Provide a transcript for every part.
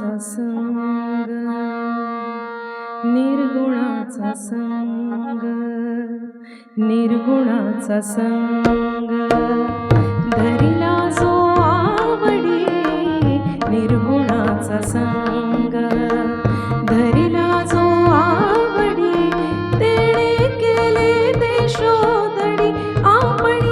निर्गुणाचा संग निर्गुणाचा संग निर्गुणाचा संग. धरिला जो आवडी निर्गुणाचा संग. धरिला जो आवडी तेने केले ते शोधडी आपण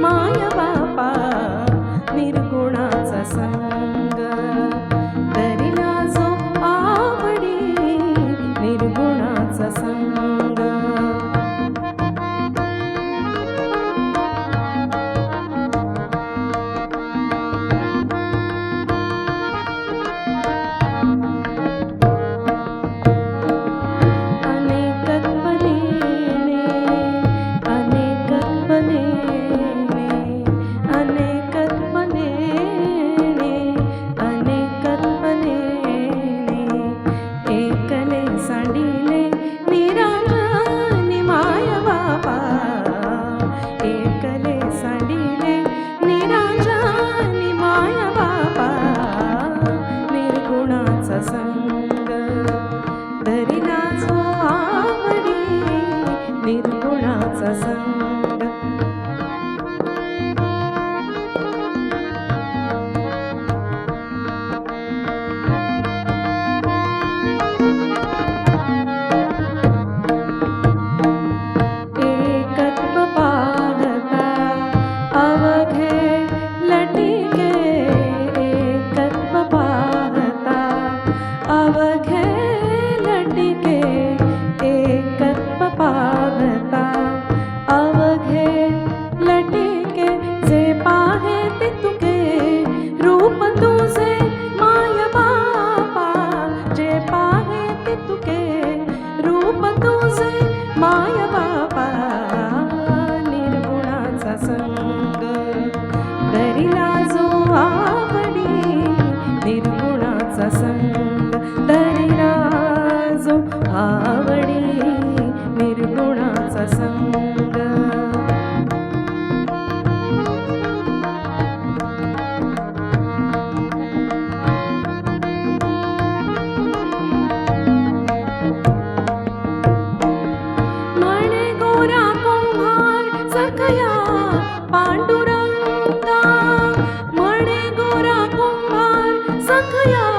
मायबा संग. धरिला जो आवडी निर्गुणाचा संग. संग धरिला जो आवडी निर्गुणाचा संग.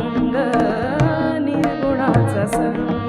संग निर्गुणाचा संग.